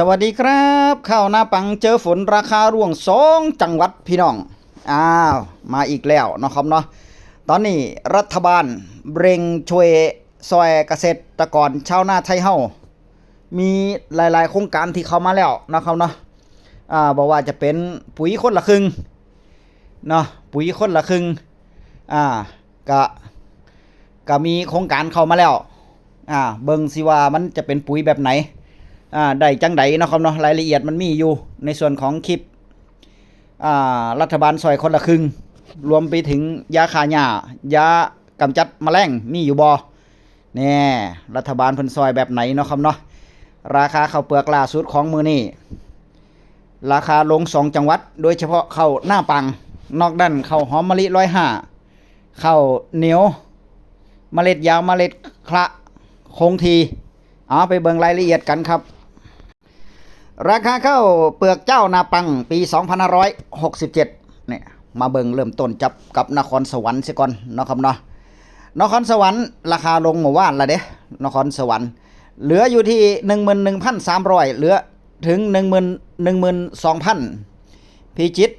สวัสดีครับข้าวหน้าปังเจอฝนราคาร่วงสองจังหวัดพี่น้องอ้าวมาอีกแล้วนะครับเนาะตอนนี้รัฐบาลเร่งช่วยซอยเกษตรกรชาวนาไทยเฮามีหลายๆ โครงการที่เข้ามาแล้วนะครับเนาะอ่าบอกว่าจะเป็นปุ๋ยคนละครึ่งเนาะปุ๋ยคนละครึ่งอ่าก็ก็มีโครงการเข้ามาแล้วอ่าเบิ่งสิว่ามันจะเป็นปุ๋ยแบบไหน อ่าได้จังไดเนาะครับเนาะรายละเอียดมันมีอยู่ในส่วนของคลิปอ่ารัฐบาลซอยคนละครึ่ง รวมไปถึงยาฆ่าหญ้ายากำจัดแมลงมีอยู่บ่แน่รัฐบาลเพิ่นซอยแบบไหนเนาะครับเนาะราคาข้าวเปลือกล่าสุดของมือนี้ราคาลงสองจังหวัด โดยเฉพาะข้าวหน้าปัง นอกนั้นข้าวหอมมะลิ105ข้าวเหนียวเมล็ดยาวเมล็ดคละคงที เอาไปเบิ่งรายละเอียดกันครับ ราคาข้าวเปลือกเจ้านาปังปี2567เนี่ยมาเบิงเริ่มต้นจับกับนครสวรรค์เสียก่อนนะครับเนาะนครสวรรค์ราคาลงเมื่อวานละเด้นครสวรรค์เหลืออยู่ที่ 11,300 เหลือถึง 10,000 12,000พิจิต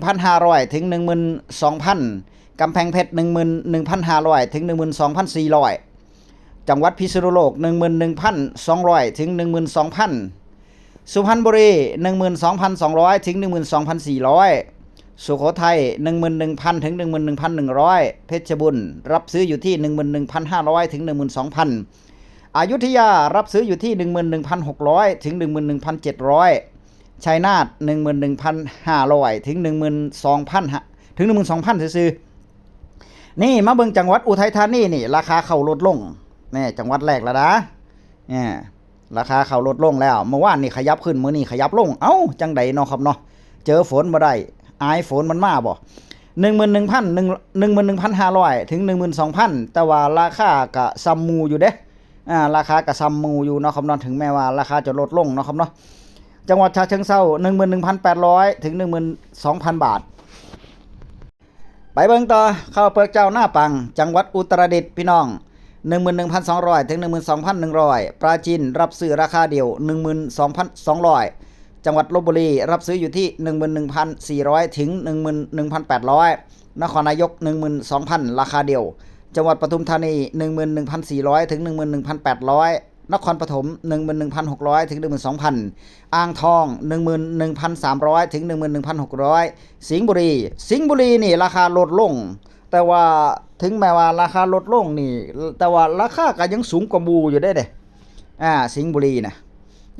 11,500 ถึง 12,000กำแพงเพชร11,500 ถึง 12,400 จังหวัดพิษณุโลก 11,200 ถึง 12,000 สุพรรณบุรี 12,200 ถึง 12,400 สุโขทัย 11,000 ถึง 11,100 เพชรบุรีรับซื้ออยู่ที่ 11,500 ถึง 12,000 อยุธยารับซื้ออยู่ที่ 11,600 ถึง 11,700 ชัยนาท 11,500 ถึง 12,000 ถึง 12,000 ซื่อนี่มาเบิ่งจังหวัดอุทัยธานีนี่ ราคาเข้าลดลงนี่จังหวัดแรกแล้วนะเนี่ย ราคาเขาวลดลงแล้ว เมื่อวานนี่ขยับขึ้นมื้อนี้ขยับลง เอ้า จังใดเนาะครับเนาะ เจอฝนบ่ได้ อายฝนมันมาบ่หนึ่งหมื่นหนึ่งพันหนึ่งหนึ่งหมื่นหนึ่งพันห้าร้อยถึงหนึ่งหมื่นสองพันแต่ว่าราคากะซัมมูอยู่เด้อ่า ราคากะซัมมูอยู่เนาะครับเนาะ ถึงแม้ว่าราคาจะลดลงเนาะครับเนาะ จังหวัดฉะเชิงเทราหนึ่งหมื่นหนึ่งพันแปดร้อยถึงหนึ่งหมื่นสองพันบาท ไปเบิ่งต่อข้าวเปลือกเจ้าหน้าปัง จังหวัดอุตรดิตถ์พี่น้อง 11,200 ถึง 12,100 ปราจีนรับซื้อราคาเดียว 12,200 จังหวัดลบบุรีรับซื้ออยู่ที่ 11,400 ถึง 11,800 นครนายก 12,000 ราคาเดียว จังหวัดปทุมธานี 11,400 ถึง 11,800 นครปฐม 11,600 ถึง 12,000 อ่างทอง 11,300 ถึง 11,600 สิงห์บุรี สิงห์บุรีนี่ราคาลดลง แต่ว่า ถึงแม้ว่าราคาลดลงนี่ แต่ว่าราคาก็ยังสูงกว่าบูอยู่ได้เด้อ่า สิงห์บุรีนะ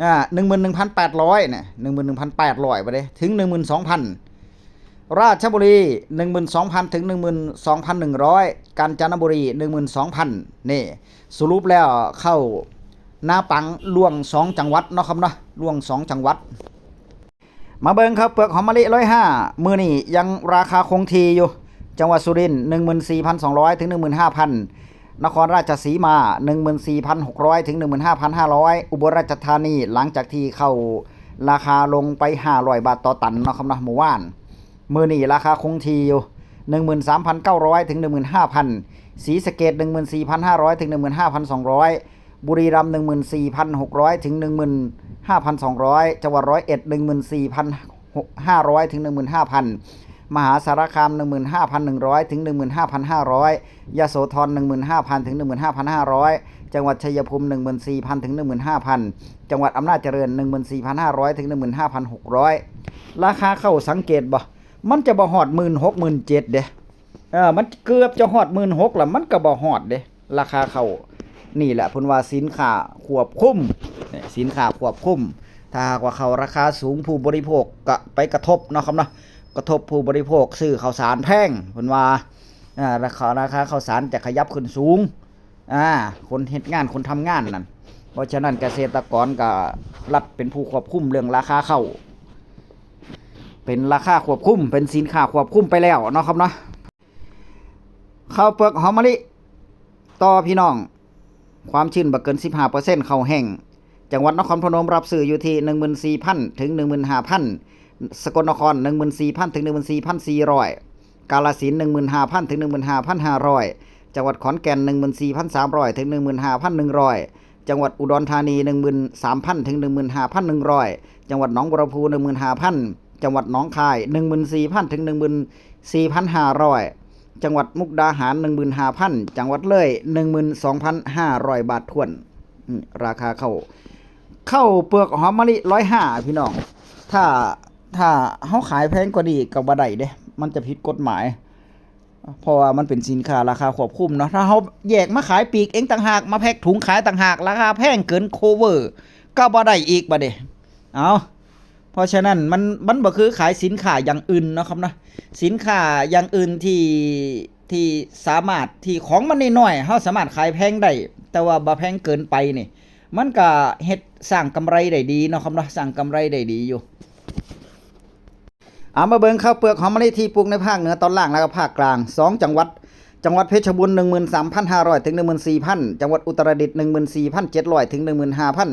อ่าหนึ่งหมื่นหนึ่งพันแปดร้อยเนี่ยหนึ่งหมื่นหนึ่งพันแปดร้อยไปเลยถึงหนึ่งหมื่นสองพันราชบุรีหนึ่งหมื่นสองพันถึงหนึ่งหมื่นสองพันหนึ่งร้อยกาญจนบุรีหนึ่งหมื่นสองพันนี่ สรุปแล้วเข้าหน้าปังล่วงสองจังหวัดเนาะครับเนาะล่วงสองจังหวัด มาเบิงครับเปลือกหอมมะลิร้อยห้ามือนี่ยังราคาคงทีอยู่ จังหวัดสุรินทร์หนึ่งหมื่นสี่พันสองร้อยถึงหนึ่งหมื่นห้าพันนครราชสีมาหนึ่งหมื่นสี่พันหกร้อยถึงหนึ่งหมื่นห้าพันห้าร้อยอุบลราชธานีหลังจากที่เข้าราคาลงไปห้าร้อยบาทต่อตันนะครับนะหมู่ว่าน มือนี่ราคาคงทีอยู่หนึ่งหมื่นสามพันเก้าร้อยถึงหนึ่งหมื่นห้าพันสีสเกดหนึ่งหมื่นสี่พันห้าร้อยถึงหนึ่งหมื่นห้าพันสองร้อยบุรีรัมย์หนึ่งหมื่นสี่พันหกร้อยถึงหนึ่งหมื่นห้าพันสองร้อยจังหวัดร้อยเอ็ดหนึ่งหมื่นสี่พันห้าร้อยถึงหนึ่งห มหาสารคาม 15,100 ถึง 15,500ยโสธร 15,000 ถึง 15,500 จังหวัดชัยภูมิ 14,000 ถึง 15,000 จังหวัดอำนาจเจริญ 14,500 ถึง 15,600 ราคาเข้าสังเกตบ่ มันจะบ่ฮอด 16,000 17,000เด้เออมันเกือบจะฮอด 16,000ล้วมันก็บ่ฮอดเด้ราคาเข้านี่แหละเพิ่นว่าสินค้าควบคุมนี่สินค้าควบคุม ถ้าหากว่าเขาราคาสูงผู้บริโภคก็ไปกระทบเนาะครับเนาะ กระทบผู้บริโภคซื้อข้าวสารแพงเพิ่นว่าราคาราคาข้าวสารจะขยับขึ้นสูงอ่าคนเฮ็ดงานคนทำงานนั่นเพราะฉะนั้นเกษตรกรก็รัฐเป็นผู้ควบคุมเรื่องราคาข้าวเป็นราคาควบคุม เป็นสินค้าควบคุมไปแล้วเนาะครับเนาะข้าวเปลือกหอมมะลิต่อพี่น้อง ความชื้นบ่เกิน 15%ข้าวแห้งจังหวัดนครพนมรับซื้ออยู่ที่ 14,000 ถึง 15,000 สกลนคร 14,000 ถึง 14,400 กาฬสินธุ์15,000 ถึง 15,500 จังหวัดขอนแก่น 14,300 ถึง 15,100 จังหวัดอุดรธานี 13,000 ถึง 15,100 จังหวัดหนองบัวลำพู 15,000 จังหวัดหนองคาย 14,000 ถึง 14,500 จังหวัดมุกดาหาร 15,000 จังหวัดเลย 12,500 บาททวน ราคาเข้า เข้าเปลือกหอมมะลิ 105 พี่น้องถ้า ถ้าเฮาขายแพงกว่านี้ก็บ่ได้เด้ มันจะผิดกฎหมาย เพราะว่ามันเป็นสินค้าราคาควบคุมเนาะ ถ้าเฮาแยกมาขายปีกเองต่างหาก มาแพ็คถุงขายต่างหาก ราคาแพงเกินโคเวอร์ ก็บ่ได้อีกบัดนี้เอาเพราะฉะนั้นมันมันบ่คือขายสินค้าอย่างอื่นนะครับเนาะสินค้าอย่างอื่นที่ที่สามารถที่ของมันน้อยๆเฮาสามารถขายแพงได้ แต่ว่าบ่แพงเกินไปนี่ มันก็เฮ็ดสร้างกำไรได้ดีเนาะครับเนาะ สร้างกำไรได้ดีอยู่ เอามาเบิงข้าวเปลือกหอมมะลิที่ปลูกในภาคเหนือตอนล่างแล้วก็ภาคกลาง 2 จังหวัด จังหวัดเพชรบูรณ์13,500 ถึง 14,000 จังหวัดอุตรดิตถ์14,700 ถึง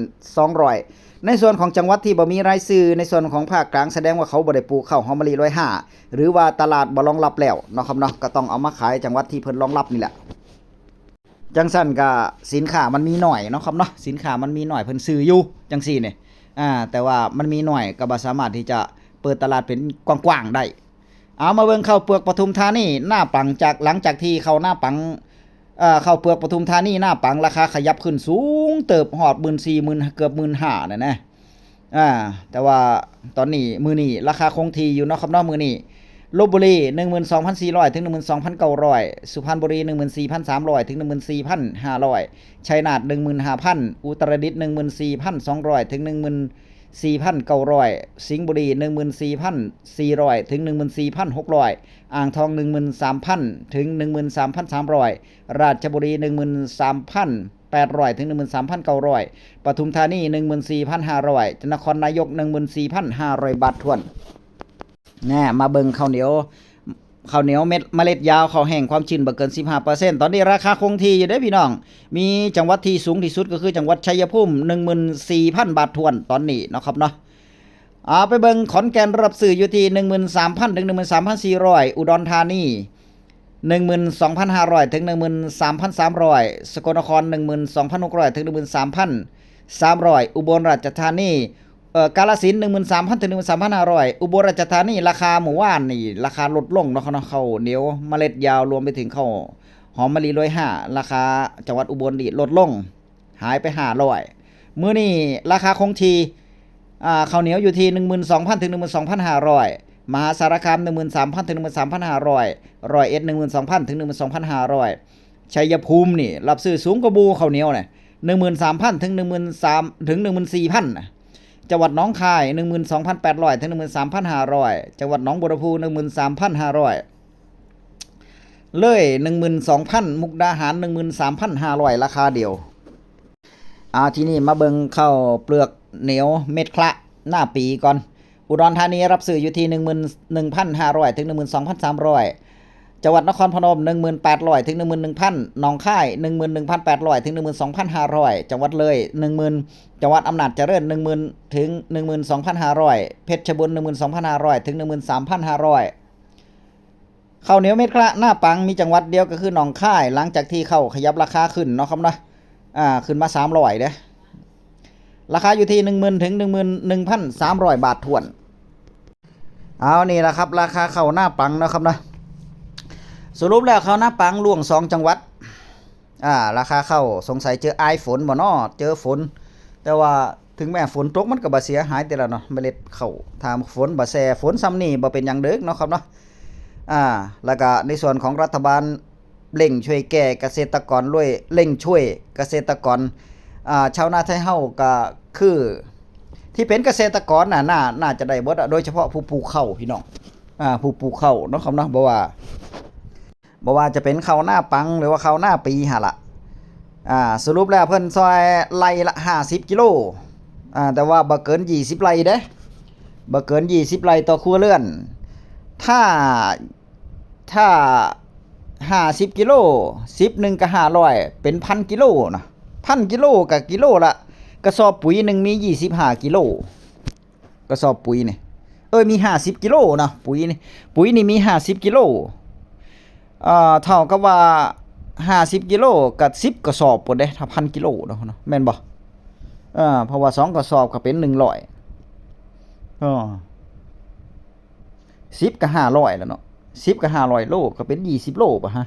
15,200 ในส่วนของจังหวัดที่บ่มีรายชื่อในส่วนของภาคกลางแสดงว่าเขาบ่ได้ปลูกข้าวหอมมะลิ105หรือว่าตลาดบ่รองรับแล้วเนาะครับเนาะก็ต้องเอามาขายจังหวัดที่เพิ่นรองรับนี่แหละจังสั้นก็สินค้ามันมีหน่อยเนาะครับเนาะสินค้ามันมีหน่อยเพิ่นซื้ออยู่จังซี่นี่อ่าแต่ว่ามันมีหน่อยก็บ่สามารถที่จะ เปิดตลาดเป็นกว้างๆได้ เอามาเบิ่งข้าวเปลือกปทุมธานีหน้าปังจากหลังจากที่เข้าหน้าปังเอ่อข้าวเปลือกปทุมธานีหน้าปังราคาขยับขึ้นสูง เติบฮอด14,000 0เกือบ15,000น่ะนะอ่าแต่ว่าตอนนี้มื้อนี้ราคาคงที่อยู่นาะครับนาะมื้อนี้ลบบุรี 12,400 ถึง 12,900 สุพรรณบุรี 14,300 ถึง 14,500 ชัยนาท15,000 อุตรดิตถ์14,200 ถึง 14,900 สิงห์บุรี 14,400 ถึง 14,600 อ่างทอง 13,000 ถึง 13,300 ราชบุรี 13,800 ถึง 13,900 ปทุมธานี 14,500จนครนายก 14,500 บาททวนแน่มาเบิงข้าวเหนียว ข้าวเหนียวเม็ดเมล็ดยาวข้าวแห้งความชื้นบ่เกิน 15%ตอนนี้ราคาคงที่อยู่เด้อพี่น้อง มีจังหวัดที่สูงที่สุดก็คือจังหวัดชัยภูมิ14,000 บาททวนตอนนี้นะครับเนาะอ่าไปเบิ่งขอนแก่นรับซื้ออยู่ที่13,000ถึง13,400 อุดรธานี12,500ถึง13,300 สกลนคร 12,600ถึง13,300 อุบลราชธานี กาฬสินธุ์13,000ถึง13,500อุบลราชธานีราคาหมู่ว่านนี่ ราคาลดลงเนาะเนาะข้าเหนียวเมล็ดยาวรวมไปถึงเข้าหอมมะลิ105ราคาจังหวัดอุบลนี่ลดลง หายไป500มื้อนี้ราคาคงทีอ่าข้าวเหนียวอยู่ที่12,000ถึง12,500มหาสารคาม13,000ถึง13,500ร้อยเอ็ด12,000ถึง12,500ชัยภูมินี่รับซื้อสูงกว่าบูข้าวเหนียวเนี่ย13,000ถึง13,000ถึง14,000น่ะ จังหวัดหนองคาย 12,800 ถึง 13,500 จังหวัดหนองบัวลำพู 13,500 เลย 12,000 มุกดาหาร 13,500 ราคาเดียวอ่าทีนี้มาเบิงเข้าเปลือกเหนียวเม็ดคละหน้าปีก่อน อุดรธานีรับซื้ออยู่ที่ 11,500 ถึง 12,300 จังหวัดนครพนม 1,800 ถึง 11,000หนองคาย 11,800 ถึง 12,500 จังหวัดเลย 10,000 จังหวัดอำนาจเจริญ 10,000 ถึง 12,500 เพชรบูรณ์12,500 ถึง 13,500 ข้าวเหนียวเม็ดคละหน้าปังมีจังหวัดเดียวก็คือหนองคาย หลังจากที่เข้าขยับราคาขึ้นเนาะครับเนาะอ่าขึ้นมา 300เด้อราคาอยู่ที่ 10,000 ถึง 11,300 บาทถ้วน เอานี่แหละครับ ราคาข้าวหน้าปังนะครับนะ สรุปแล้วเขาหน้าปังล่วงสองจังหวัด อ่า ราคาเข้าสงสัยเจอไอฝนบ่นาะเจอฝน แต่ว่าถึงแม้ฝนตกมันก็บ่เสียหายแต่ละเนาะเมล็ดข้าถ้าฝนบ่แซ่ฝนซ้ำนี่บ่เป็นหยังเด้อเนาะครับเนาะ อ่า แล้วก็ในส่วนของรัฐบาลเร่งช่วยแก้เกษตรกรด้วยเร่งช่วยเกษตรกร อ่า ชาวนาไทยเฮาก็คือ ที่เป็นเกษตรกรน่ะน่าน่าจะได้เบิดโดยเฉพาะผู้ปลูกข้าวพี่น้อง อ่า ผู้ปลูกข้าวเนาะครับเนาะบ่ว่า บ่ว่าจะเป็นข้าวหน้าปังหรือว่าข้าวหน้าปีหะละอ่าสรุปแล้วเพิ่นซอยไร่ละ50กิโลอ่าแต่ว่าบ่เกิน20ไร่เด้บ่เกิน20ไร่ต่อครัวเรือน ถ้าถ้า50กิโล10หนึงก็500เป็นพันกิโลนะพันกิโลกับกิโลละกระสอบปุ๋ยหนึงมี25กิโลกระสอบปุ๋ยนี่เอ้ยมี50กิโลนะปุ๋ยนี่ปุ๋ยนี่มี50กิโล อ่อเท่ากับว่า 50กิโลกับ10กระสอบพุ่นเด้ถ้าพันกิโลเนาะเนาะแม่นบ่เออเพราะว่าสองกระสอบก็เป็น100อ๋อ10ก็500แล้วเนาะ10ก็500โลก็เป็น 20 โลป่ะฮะ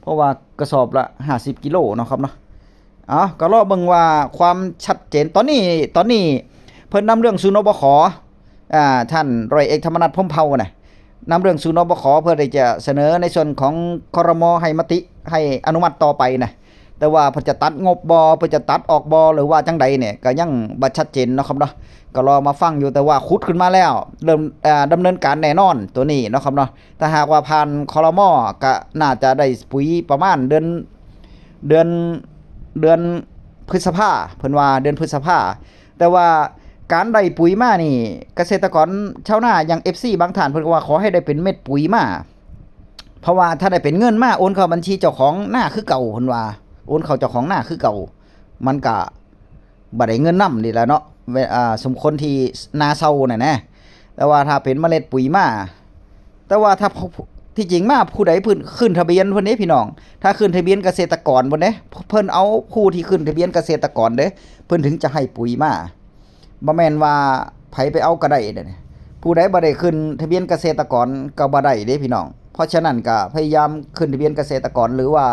เพราะว่ากระสอบละ 50กิโลเนาะครับเนาะเอาก็รอเบิ่งว่าความชัดเจนตอนนี้ตอนนี้เพิ่นนำเรื่องศูนย์นบขอ่าท่านร้อยเอกธรรมนัฐพรหมเผ่าน่ะ นำเรื่องศูนย์นบขเพื่อที่จะเสนอในส่วนของครมให้มติให้อนุมัติต่อไปนะแต่ว่าพิ่นจะตัดงบบอพิ่นจะตัดออกบอหรือว่าจังใดเนี่ยก็ยังบ่ชัดเจนนะครับเนาะก็รอมาฟังอยู่แต่ว่าขุดขึ้นมาแล้วเริ่มอ่าดำเนินการแน่นอนตัวนี้นะครับเนาะถ้าหากว่าผ่านคอรมอก็น่าจะได้ปุ๋ยประมาณเดือนเดือนเดือนพฤษภาเพิ่นว่าเดือนพฤษภาแต่ว่า การได้ปุ๋ยมานี่ เกษตรกรชาวนาอย่าง FC บางท่านเพิ่นก็ว่าขอให้ได้เป็นเม็ดปุ๋ยมาเพราะว่าถ้าได้เป็นเงินมาโอนเข้าบัญชีเจ้าของหน้าคือเก่าเพิ่นว่า โอนเข้าเจ้าของหน้าคือเก่า มันก็บ่ได้เงินนํนี่แหละเนาะอ่าสมคนที่นาเซาน่ะนะแต่ว่าถ้าเป็นเมล็ดปุ๋ยมาแต่ว่าถ้าที่จริงมาผู้ใดเพิ่นขึ้นทะเบียนเพิ่นเด้พี่น้อง ถ้าขึ้นทะเบียนเกษตรกรเพิ่นเด้เพิ่นเอาผู้ที่ขึ้นทะเบียนเกษตรกรเด้เพิ่นถึงจะให้ปุ๋ยมา บ่แม่นว่าไผไปเอาก็ได้เด้ผู้ใดบ่ได้ขึ้นทะเบียนเกษตรกรก็บ่ได้เด้พี่น้อง เพราะฉะนั้นก็พยายามขึ้นทะเบียนเกษตรกรหรือว่า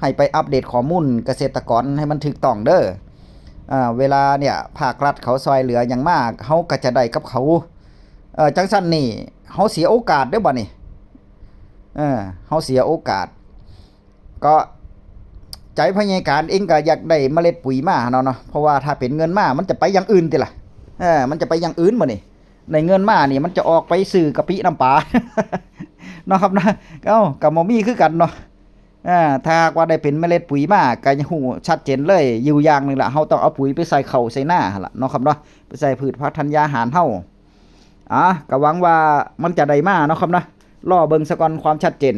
ให้ไปอัปเดตข้อมูลเกษตรกรให้มันถูกต้องเด้ออ่าเวลาเนี่ยภาครัฐเขาซอยเหลืออย่างมากเฮาก็จะได้กับเขาเอ่อจังซั่นนี่เฮาเสียโอกาสเด้อบ่นี่เออเฮาเสียโอกาส ก็ใจพยาการเองก็อยากได้เมล็ดปุ๋ยมาเนาะเนาะเพราะว่าถ้าเป็นเงินมามันจะไปอย่างอื่นติล่ะ เออมันจะไปอย่างอื่นบ่นี่ในเงินมานี่มันจะออกไปซื้อกะปิน้ำปลาเนาะครับนะเอ้ากับบ่มีคือกันเนาะอ่าถ้าว่าได้เป็นเมล็ดปุ๋ยมาก็ยังฮู้ชัดเจนเลยอยู่อย่างหนึงล่ะเฮาต้องเอาปุ๋ยไปใส่เข้าใส่หน้าหั่นล่ะเนาะครับเนาะไปใส่พืชพันธุ์ธัญญาหารเฮาอะก็หวังว่ามันจะได้มาเนาะครับนะรอเบิงสะกอนความชัดเจน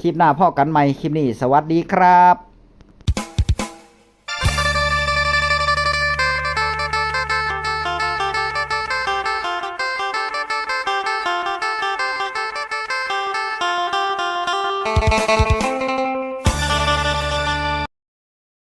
คลิปหน้าพ่อกันใหม่คลิปนี้ สวัสดีครับ